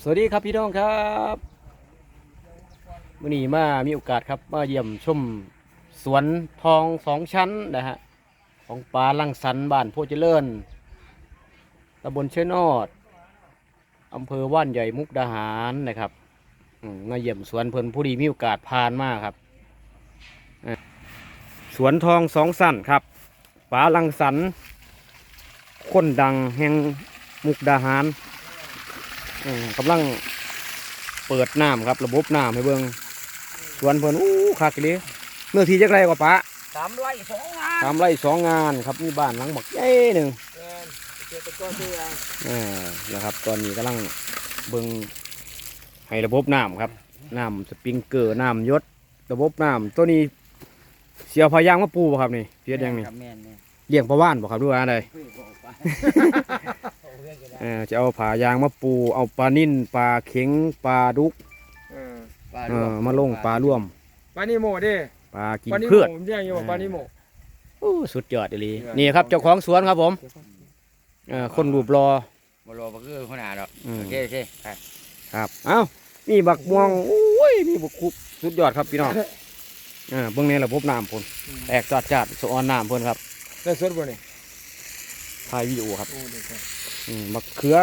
สวัสดีครับพี่น้องครับวันนี้มามีโอกาสครับมาเยี่ยมชมสวนทองสองชั้นนะฮะของปลาลังสันบ้านโพเจริญตำบลเชนอดอำเภอว่านใหญ่มุกดาหารนะครับมาเยี่ยมสวนเพิ่นผู้ดีมีโอกาสผ่านมากครับ สวนทองสองสั้นครับปลาลังสันคนดังแห่งมุกดาหาร กำลังเปิดน้ำครับ ระบบน้ำให้เบิ่งสวนเพิ่นอู้คักอีหลีเนื้อที่จักไรกว่าปะสามไร่สองงานสามไร่สองงานครับมีบ้านหลังบักใหญ่หนึ่งเกินเกษตรกรตัวอย่างอ่านะครับ ตอนนี้กำลังเบิ่งให้ระบบน้ำครับน้ำสปริงเกอร์น้ำยศระบบน้ำตัวนี้เสียวพายางมาปูบ่ครับนี่เพียดยังนี่ครับแม่นเนี่ยเลี้ยงปลาว่านบ่ครับดูว่าอะไร จะเอาผายางมาปูเอาปลานิ่นปลาเข็งปลาดุกเออปลาเอร่วอมาลงปลาร่วมปลานิโมเด้ปลากินปลานิโมพืช ผมเรียกอยู่ว่าปลานิโมโอ้สุดยอดเลยนี่ครับเจ้าของสวนครับผมเอ่อคนรูปรอบ่รอบ่คือขนาดดอกอืมโอเคโอเคครับครับ เอ้านี่บักม่วงโอ้ยนี่บักคุบสุดยอดครับพี่น้องอ่าเบื้องในระบบน้ำพ่นแตกจัดจัดสะออนน้ำพ่นครับได้สดบ่นี่ถ่ายวิดีโอครับ โอ้เด็กครับอืม บักเขือ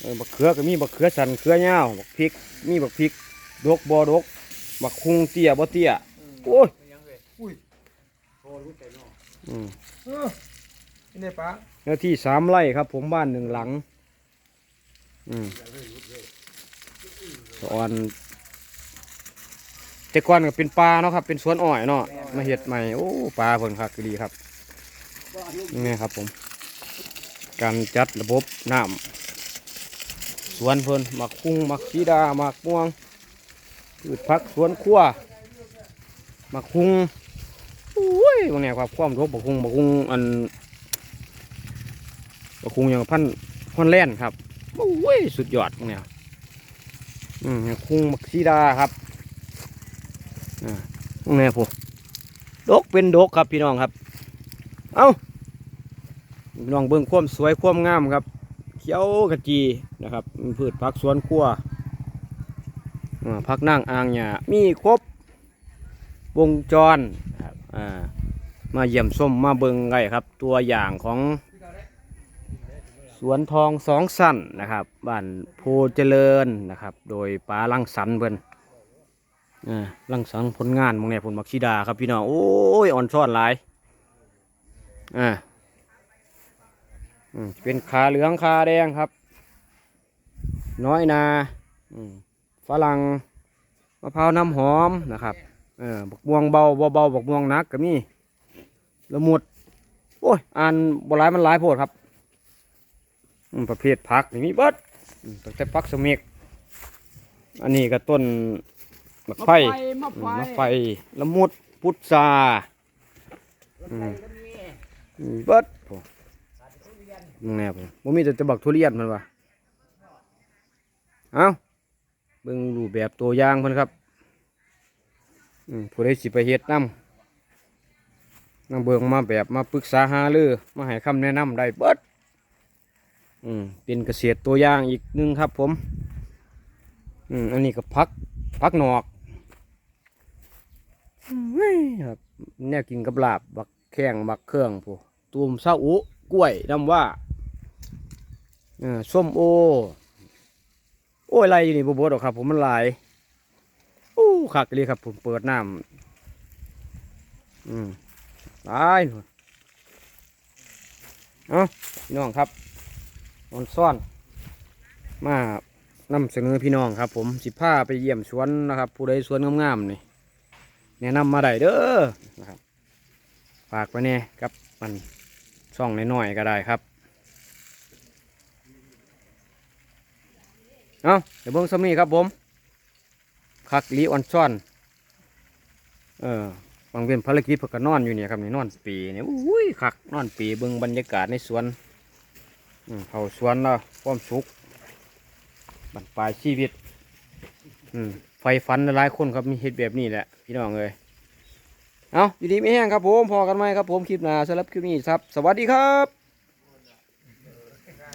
เออบักเขือก็มีบักเขือสันเขือยาวบักพริก มีบักพริกดกบ่ดกบักคุงเตี้ยบ่เตี้ยโอ้ยอืมเออนี่ปลาเนื้อที่สามไร่ครับ ผมบ้านหนึ่งหลัง อืมสะออนแต่ก่อนก็เป็นปลาเนาะครับ เป็นสวนอ้อยเนาะมาเห็ดใหม่โอ้ปลาเพิ่นคักดีครับนี่ครับผม การจัดระบบน้ำสวนเพิ่นหมักคุ้งหมักชีดาหมักม่วงพืชผักสวนครัวหมักคุ้งโอ้ยบางเนี่ยครับความรบบักคุ้งบักคุ้งอันก็คงอย่างพันพันแล่นครับโอ้ยสุดยอดวกเนี่ยอืมคุ้งมักซีดาครับอ่าวกเนี่ยผมดกเป็นดกครับพี่น้องครับ เอ้า พี่น้องเบิ่งความสวยความงามครับ เขียวกระจีนะครับพืชผักสวนครัวอ่าผักนั่งอ่างเนี่ยมีครบวงจรครับอ่ามาเยี่ยมส้มมาเบิ่งไงครับ ตัวอย่างของสวนทองสองสั้นนะครับบ้านโพเจริญนะครับ โดยป้าลังสันเพิ่นลังสันผลงานมองเนี่ยผลมักชีดาครับพี่น้องโอ้ยอ่อนซ่อนหลายอ่า เป็นขาเหลืองขาแดงครับ น้อยนาอืมฝรั่งมะพร้าวน้ำหอมนะครับเออบักม่วงเบาเบาๆบักม่วงหนักก็มีละมุดโอ้ยอ่านบหลายมันหลายโพดครับอืมประเภทผักนี่มีเบิดอืมตั้งแต่ผักสมิกอันนี้ก็ต้นมะไฟมะอืไฟมมะไฟละมุดพุทราอืมอืมเบิดโอ้มึง แน่ผมบ่มีแต่จะบักทุเรียนมันวะเอาเบิ่งรูปแบบตัวอย่างเพิ่นครับอืมผู้ใดสิไปเฮ็ดนำนำเบิ่งมาแบบมาปรึกษาหาเรือมาให้คำแนะนำได้เบิดอืมเป็นเกษตรตัวอย่างอีกหนึ่งครับผมอืมอันนี้ก็พักพักหนอกเฮ้ยครับแนวกินกับลาบบักแข้งบักเครื่องผู้ตูมเศร้าอุกล้วยน้ำว่า ส้มโอ โอ้ยไรอยู่นี่บบบดอกครับ ผมมันหลายโอ้คักเลยครับ ผมเปิดน้ำอืมตายเอาพี่น้องครับออนซ่อน มานำเสนอพี่น้องครับ ผมสิพาไปเยี่ยมสวนนะครับ ผู้ใดสวนงามๆนี่แนะนำมาได้เด้อนะครับฝากไปเนี่ยกับ มันช่องน้อยๆก็ได้ครับ เอาเดี๋ยวเบิ้งสมีครับผมคักลีออนซ่อน เออบางเป็นภารกิจเพนก็นอนอยู่เนี่ยครับนี่นอนปีเนี่ยอุ้ยคักนอนปีเบิ้งบรรยากาศในสวนเขาสวนแล้วความสุขบันปลายชีวิต อืมไฟฟันหลายคนครับมีเหตุแบบนี้แหละพี่น้องเลยเอาอยู่ดีไม่แห้งครับผมพอกันไหมครับผมคลิปหน้าสำหรับคลิปนี้ครับ สวัสดีครับ